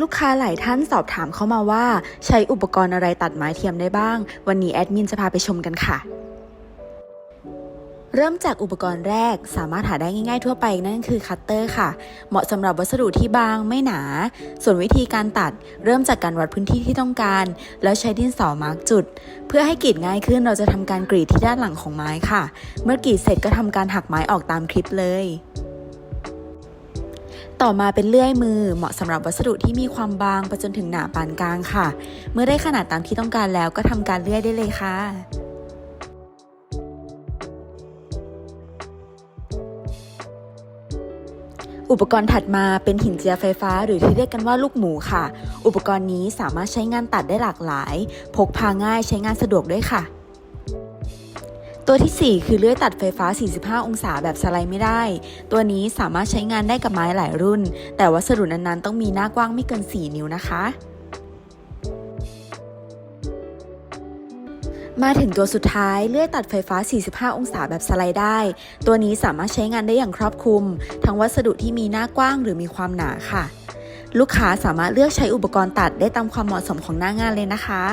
ลูกค้าหลายท่านสอบถามเข้ามาว่า ใช้อุปกรณ์อะไรตัดไม้เทียมได้บ้าง วันนี้แอดมินจะพาไปชมกันค่ะ เริ่มจากอุปกรณ์แรกสามารถหาได้ง่าย ๆ ทั่วไปนั่นคือคัตเตอร์ค่ะ เหมาะสำหรับวัสดุที่บางไม่หนา ส่วนวิธีการตัดเริ่มจากการวัดพื้นที่ที่ต้องการ แล้วใช้ดินสอมาร์กจุด เพื่อให้กรีดง่ายขึ้นเราจะทำการกรีดที่ด้านหลังของไม้ค่ะ เมื่อกรีดเสร็จก็ทำการหักไม้ออกตามคลิปเลย ต่อมาเป็นเลื่อยมือเหมาะสำหรับวัสดุที่มีความบางไปจนถึงหนาปานกลางค่ะ เมื่อได้ขนาดตามที่ต้องการแล้วก็ทำการเลื่อยได้เลยค่ะอุปกรณ์ถัดมาเป็นหินเจียไฟฟ้าหรือที่เรียกกันว่าลูกหมูค่ะ อุปกรณ์นี้สามารถใช้งานตัดได้หลากหลาย พกพาง่ายใช้งานสะดวกด้วยค่ะ ตัวทีสี่ 4 คือเลื่อยตัดไฟฟ้า 45 องศาแบบสไลด์ไม่ได้ ตัวนี้สามารถใช้งานได้กับไม้หลายรุ่น แต่วัสดุนั้นๆต้องมีหน้ากว้างไม่เกิน 4 นิ้วนะคะ มาถึงตัวสุดท้ายเลื่อยตัดไฟฟ้า 45 องศาแบบสไลด์ได้ ตัวนี้สามารถใช้งานได้อย่างครอบคลุม ทั้งวัสดุที่มีหน้ากว้างหรือมีความหนาค่ะ ลูกค้าสามารถเลือกใช้อุปกรณ์ตัดได้ตามความเหมาะสมของหน้างานเลยนะคะ